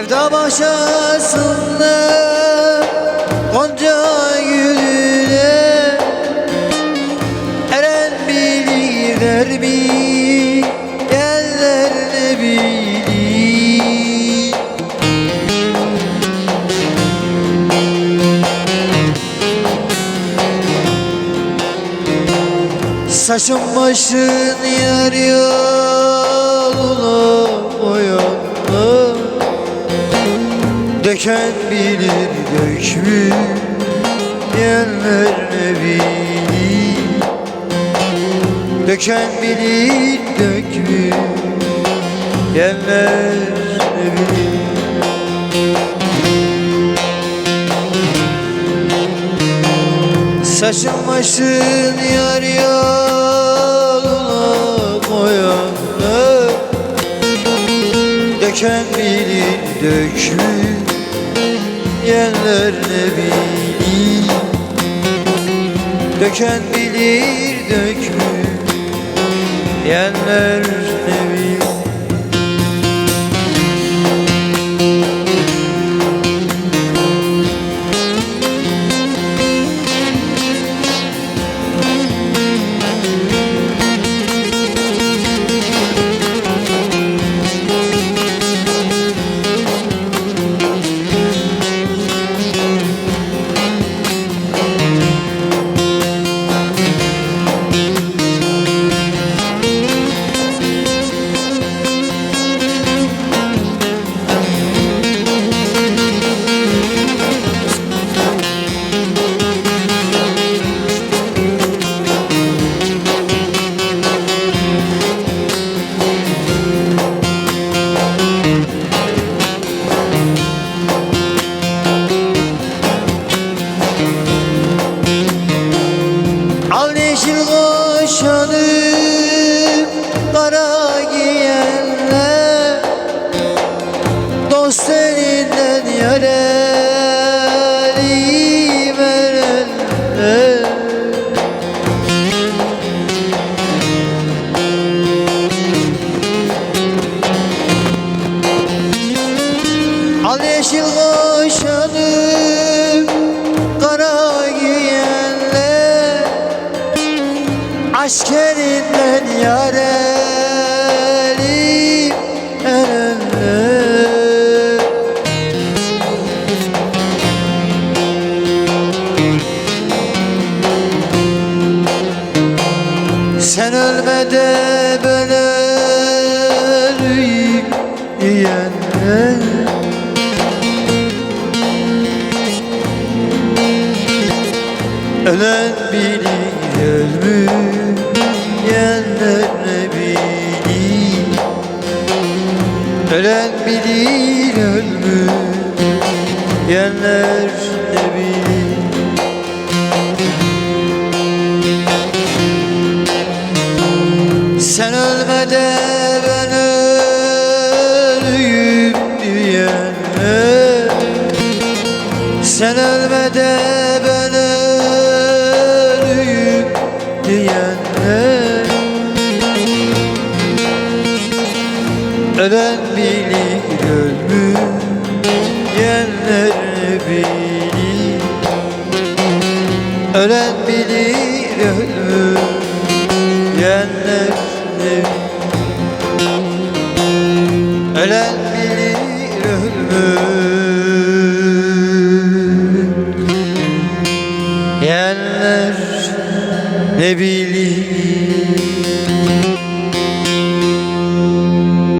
Sevda bahçesinde Gonca gülüne Eren bilir mi? Yerler ne bilir Saçın başın yer Döken bilir dökmüş Yerler ne bilir Döken bilir dökmüş Yerler ne bilir Saçın başın yar yoluna koyanlar Döken bilir dökmüş Yerler ne bilir Döken bilir dökmüş Yerler ne bilir koşanı Kara giyenler Dost elinden yareli verenler Al yeşil koşanı Aşk elinden yareli erenler Sen ölmede ben öleyim diyenler Ölen bilir ölmeyenler Ölen bilir ölmeyenler ne bilir Sen ölmede ben öleyim diyenler Sen ölmede ben Ölen bilir ölmeyenler ne bilir. Ölen bilir ne bilir. Ölen bilir ölmeyenler ne bilir